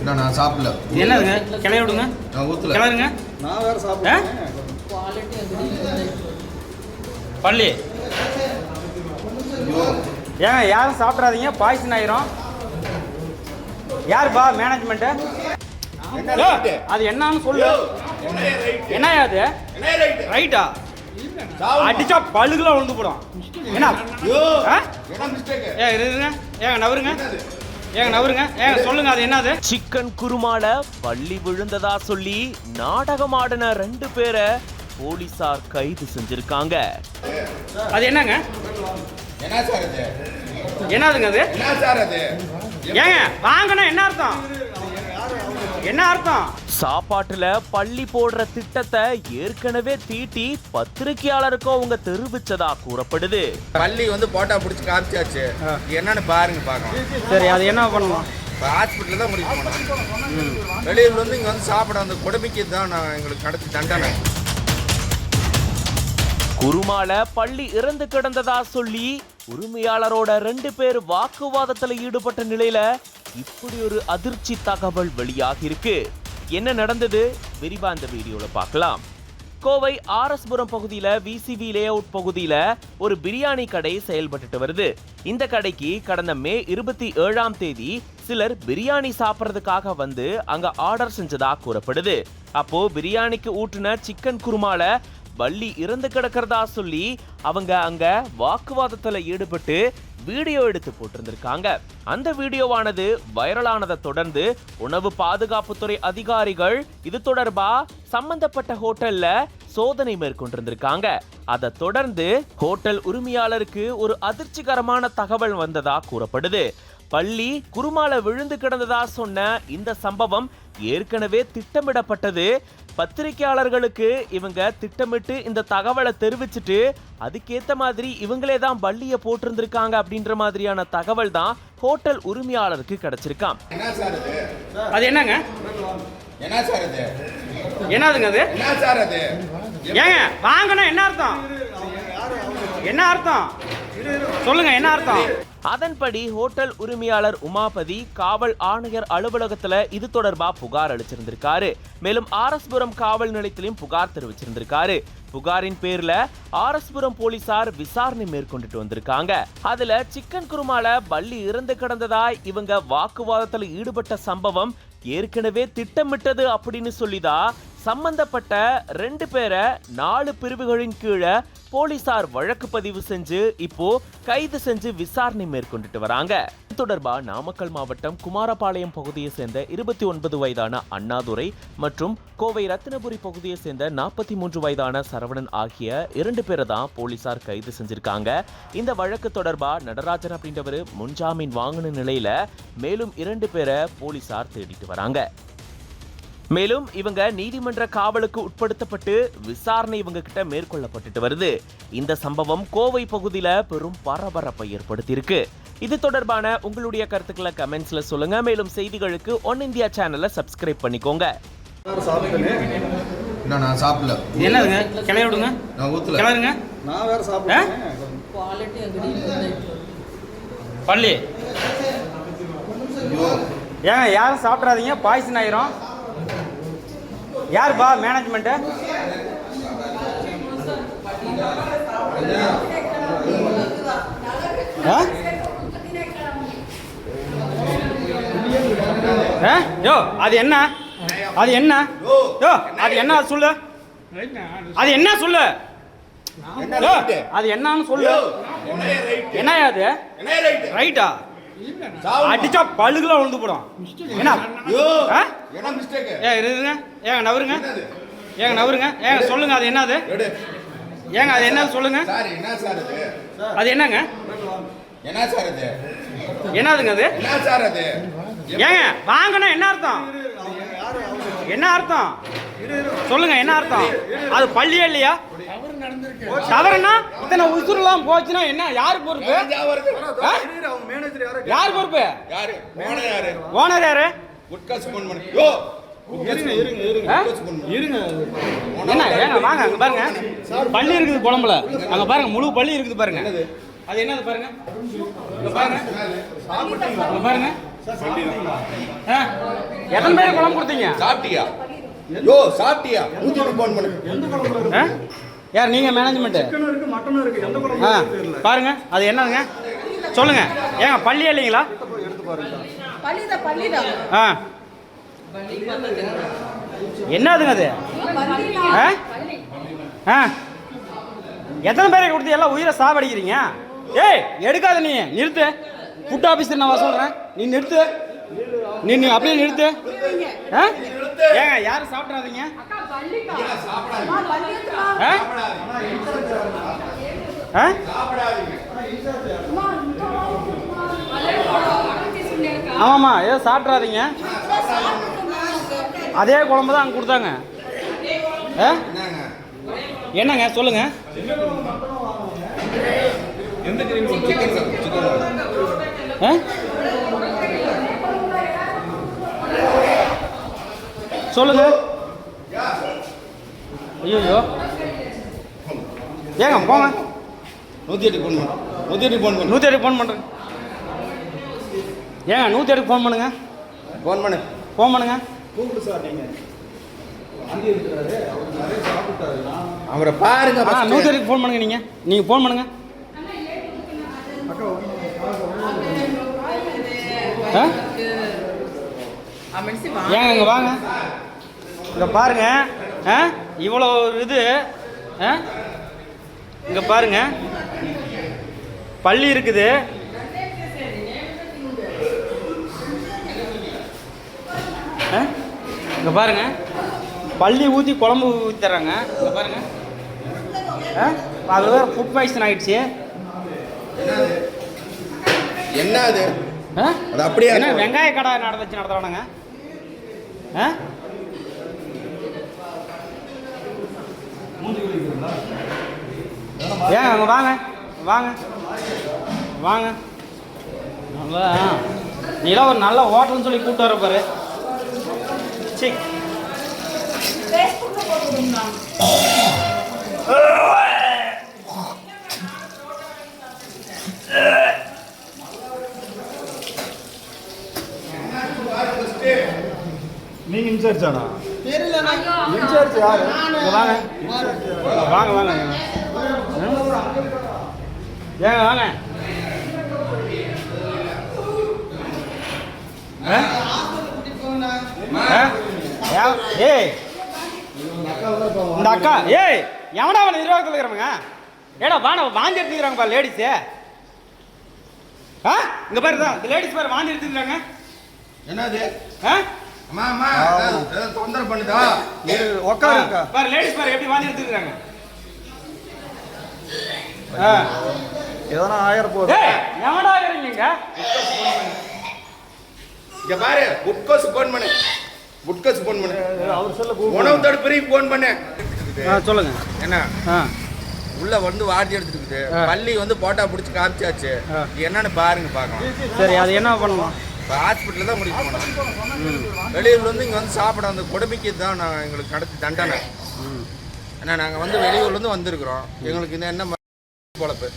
இல்லை நான் சாப்பிடல. என்னதுங்க? கிளைய விடுங்க. நான் ஊற்றல கிளறுங்க. நான் வேற? சாப்பிட்டேன். பள்ளி ஏங்க யாரும் சாப்பிட்றாதீங்க பாய்சன் ஆயிரும். யாருப்பா மேனேஜ்மெண்ட்டு அது என்னன்னு சொல்லு. என்ன அது? ரைட்டா அடிச்சா பல்லுக்குலாம் விழுந்து போடும். என்ன? ஆ? ஏங்க இருங்க. ஏங்க நவருங்க. ஏங்க நவருங்க ஏங்க சொல்லுங்க அது என்னது? சிக்கன் குருமால பள்ளி விழுந்ததா சொல்லி நாடகம் ஆடின ரெண்டு பேரை போலீசார் கைது செஞ்சிருக்காங்க. அது என்னங்க? என்ன சார் அது என்னதுங்க அது? என்ன சார் அது? ஏங்க வாங்கினா என்ன அர்த்தம்? என்ன அர்த்தம்? சாப்பாட்டுல பள்ளி போடுற திட்டத்தை ஏற்கனவே தீட்டி பத்திரிகையாளருக்கு அவங்க தெரிவிச்சதா கூறப்படுது. பள்ளி வந்து போட்டா பிடிச்சி காமிச்சாச்சு. என்னன்னு பாருங்க பார்க்கலாம் சரி அது என்ன பண்ணலாம் இப்போ ஹாஸ்பிட்டலில் தான் முடிக்க போனோம் வெளியூர்ல வந்து இங்கே வந்து சாப்பிட அந்த கொடுமைக்கு தான் நான் எங்களுக்கு கிடைச்ச தண்டனை. குருமால பள்ளி இறந்து கிடந்ததா சொல்லி உரிமையாளரோட ரெண்டு பேர் வாக்குவாதத்துல ஈடுபட்ட நிலையில இப்படி ஒரு அதிர்ச்சி தகவல் வெளியாகி இருக்கு என்ன நடந்தது? விரிவா இந்த வீடியோவில் பார்க்கலாம். கோவை ஆர்எஸ்புரம் பகுதியில் விசிபி லே அவுட் பகுதியில் ஒரு பிரியாணி கடை செயல்பட்டுட்டு வருது. இந்த கடைக்கு கடந்த மே இருபத்தி ஏழாம் தேதி சிலர் பிரியாணி சாப்பிட்றதுக்காக வந்து அங்க ஆர்டர் செஞ்சதா கூறப்படுது. அப்போ பிரியாணிக்கு ஊட்டின சிக்கன் குருமால வள்ளி இறந்து கிடக்கிறதா சொல்லி அவங்க அங்க வாக்குவாதத்தில் ஈடுபட்டு வீடியோ எடுத்து போட்டிருந்திருக்காங்க. அந்த வீடியோவானது வைரலானதை தொடர்ந்து உணவு பாதுகாப்புத்துறை அதிகாரிகள் இது தொடர்பா சம்பந்தப்பட்ட ஹோட்டல்ல சோதனை மேற்கொண்டிருந்திருக்காங்க. அதை தொடர்ந்து ஹோட்டல் உரிமையாளருக்கு ஒரு அதிர்ச்சிகரமான தகவல் வந்ததா கூறப்படுது. பள்ளி குருமால விழுந்து கிடந்ததா சொன்ன இந்த சம்பவம் ஏற்கனவே திட்டமிடப்பட்டது. பத்திரிகையாளர்களுக்கு இவங்க திட்டமிட்டு இந்த தகவலை தெரிவிச்சுட்டு அதுக்கேத்த மாதிரி இவங்களே தான் பள்ளிய போட்டிருந்திருக்காங்க அப்படின்ற மாதிரியான தகவல் தான் ஹோட்டல் உரிமையாளருக்கு கிடைச்சிருக்காம். என்ன சார் அது? அது என்னங்க? என்ன சார் அது? என்னதுங்க அது? என்ன சார் அது? ஏங்க வாங்கினா என்ன அர்த்தம்? என்ன அர்த்தம்? சொல்லுங்க என்ன அர்த்தம்? அதன்படி ஹோட்டல் உரிமையாளர் உமாபதி காவல் ஆணையர் அலுவலகத்துல இது தொடர்பா புகார் அளிச்சிருந்திருக்காரு. மேலும் ஆரஸ்புரம் காவல் நிலையத்திலும் புகார் தெரிவிச்சிருந்திருக்காரு. புகாரின் பேர்ல ஆரஸ்புரம் போலீசார் விசாரணை மேற்கொண்டுட்டு வந்திருக்காங்க. அதுல சிக்கன் குருமால பள்ளி இறந்து கிடந்ததா இவங்க வாக்குவாதத்துல ஈடுபட்ட சம்பவம் ஏற்கனவே திட்டமிட்டது அப்படின்னு சொல்லிதான் சம்பந்தப்பட்ட ரெண்டு பேரை நாலு பிரிவுகளின் கீழே போலீசார் வழக்கு பதிவு செஞ்சு இப்போ கைது செஞ்சு விசாரணை மேற்கொண்டுட்டு வராங்க. இது தொடர்பா நாமக்கல் மாவட்டம் குமாரபாளையம் பகுதியை சேர்ந்த இருபத்தி ஒன்பது வயதான அண்ணாதுரை மற்றும் கோவை ரத்தினபுரி பகுதியை சேர்ந்த நாற்பத்தி மூன்று வயதான சரவணன் ஆகிய இரண்டு பேரை தான் போலீசார் கைது செஞ்சிருக்காங்க. இந்த வழக்கு தொடர்பா நடராஜன் அப்படின்றவர் முன்ஜாமீன் வாங்கின நிலையில மேலும் இரண்டு பேரை போலீசார் தேடிட்டு வராங்க. மேலும் இவங்க நீதிமன்ற காவலுக்கு உட்படுத்தப்பட்டு விசாரணை இவங்க கிட்ட மேற்கொள்ளப்பட்டுட்டு வருது. இந்த சம்பவம் கோவை பகுதியில பெரும் பரபரப்பை ஏற்படுத்தியிருக்கு. இது தொடர்பான உங்களுடைய கருத்துக்களை கமெண்ட்ஸ்ல சொல்லுங்க. மேலும் செய்திகளுக்கு ஒன் இந்தியா சேனலை சப்ஸ்கிரைப் பண்ணிக்கோங்க. நான் சாப்பிடல. கிளைய விடுங்க. நான் ஊற்றல கிளறுங்க. நான் வேற சாப்பிட்டேன் பள்ளி ஏங்க யாரும் சாப்பிட்றாதீங்க பாய்சன் ஆயிரும். யாருப்பா மேனேஜ்மெண்ட்டு? யோ அது என்ன? அது என்ன? யோ அது என்ன சொல்லு? அது என்ன சொல்லு? அது என்னன்னு சொல்லு. என்ன அது? ரைட்டு? அடிச்சா பல்லுக்குலாம் விழுந்து போடும். என்ன யோ, ஆ? என்ன மிஸ்டேக் ஏ இருங்க ஏங்க நவருங்க? ஏங்க நவருங்க? ஏங்க சொல்லுங்க அது என்னது? ஏங்க அது என்னது சொல்லுங்க? சார் என்ன சார் அது? அது என்னங்க? என்ன சார் அது? என்னதுங்க அது? என்ன சார் அது? ஏங்க வாங்கினா என்ன அர்த்தம்? என்ன அர்த்தம்? சொல்லுங்க என்ன அர்த்தம்? அது பள்ளியே இல்லையா? தவறுனா இத்தனை உசுரெல்லாம் போச்சுன்னா என்ன யாரு பொறுப்பு? யாரு பொறுப்பு? யாரு? போன யாரு? ஓனர் யாரு? என்ன ஏங்க வாங்க அங்க பாருங்க. பள்ளி இருக்குது குழம்புல அங்க பாருங்க முழு பள்ளி இருக்குது பாருங்க. அது என்னது பாருங்க? பாருங்க. பாருங்க? எத்தனை பேர் குழம்பு கொடுத்தீங்க? சாப்பிட்டியா? யோ சாப்பிட்டியா? நூத்தி எட்டு போன் பண்ணு. ஆ? யார் நீங்க மேனேஜ்மெண்ட் சிக்கனும் இருக்கு மட்டனும் இருக்கு எந்த குழம்பு ஆ பாருங்க அது என்னதுங்க? சொல்லுங்க. ஏங்க பள்ளியே இல்லைங்களா? பள்ளிதான் பள்ளிதான் ஆ. என்னதுங்க அது? ஆ? ஆ. எத்தனை பேரை கொடுத்து எல்லாம் உயிரை சாவடிக்கிறீங்க? ஏய் எடுக்காத நீ நிறுத்து. ஃபுட் ஆஃபீஸர் நான் வர சொல்கிறேன் நீ நிறுத்து. நீ நீ அப்படியே நிறுத்து. ஆ? ஏங்க யாரும் சாப்பிட்றாதீங்க ஆ? ஆமாம்மா ஏதோ சாப்பிட்றாதீங்க அதே குழம்பு தான் அங்கே கொடுத்தாங்க. ஆ? என்னங்க சொல்லுங்க. ஆ? சொல்லுங்க. ஐயோ ஏங்க போங்க. நூத்தி எட்டு போன் பண்ணு. நூத்தி எட்டு போன் பண்ணு. நூற்றி எட்டு ஃபோன் பண்ணுறேன் ஏங்க நூற்றி எட்டு ஃபோன் பண்ணுங்க. போன் பண்ணு. ஃபோன் பண்ணுங்க. கூப்பிடு சார் நீங்க. வாந்தி இருக்கிறாரு அவர் பாருங்க. நூற்றி எட்டுக்கு ஃபோன் பண்ணுங்க நீங்கள் நீங்கள் ஃபோன் பண்ணுங்க. ஏங்க இங்கே வாங்க. இங்கே பாருங்க. ஆ? இவ்வளோ இது. ஆ? இங்கே பாருங்க. பள்ளி இருக்குது. ஆ? இங்கே பாருங்க. பள்ளி ஊற்றி குழம்பு ஊற்றி தர்றாங்க இங்கே பாருங்க. ஆ? அது ஃபுட் பாய்சன் ஆகிடுச்சு என்ன அது அது அப்படியே என்ன. வெங்காய கடை நட வச்சு நடத்துறானுங்க? ஆ? ஏங்க அங்கே வாங்க வாங்க வாங்க. நல்லா நீலாம் ஒரு நல்ல ஹோட்டல்னு சொல்லி கூப்பிட்டு வர பாரு. சரி இன்சார்ஜ் ஆனா இன்சார்ஜ் யாரு? வாங்க. வாங்க வாங்க ஏங்க வாங்க. ஏய். இந்த அக்கா ஏய் எவனா அவனை நிர்வாகத்தில் இருக்கிறவங்க ஏடா வாண வாந்தி எடுத்துக்கிறாங்க பாரு லேடிஸு ஆ? இங்க பாரு தான் இந்த லேடிஸ் பாரு வாந்தி எடுத்துக்கிறாங்க. என்னது? ஆ? அம்மா தொந்தரவு பண்ணுதா உக்காருக்கா பாரு லேடிஸ் பாரு எப்படி வாந்தி எடுத்துக்கிறாங்க? ஆ. எதனா ஆயிரம் போகுது எவடா இருக்கிறீங்க இங்க? பாரு புட்கோஸ் போன் பண்ணு. புட்கோஸ் போன் பண்ணு. அவர் செல்ல உணவு தடுப்பறையும் போன் பண்ணு. ஆ சொல்லுங்க. என்ன? ஆ. உள்ள வந்து எடுத்துட்டு இருக்குது. ஆ. பள்ளி வந்து போட்டா பிடிச்சி காமிச்சாச்சு. என்னன்னு பாருங்க பார்க்கலாம். சரி அது என்ன பண்ணலாம்? ஹாஸ்பிட்டலில் தான் முடிவு பண்ணணும் வெளியூர்ல இருந்து இங்கே வந்து சாப்பிட அந்த கொடுமைக்கு தான் நான் எங்களுக்கு நடத்தி தண்டனை. ஏன்னா நாங்கள் வந்து வெளியூர்லேருந்து வந்திருக்கிறோம். எங்களுக்கு இந்த என்ன பொழப்பு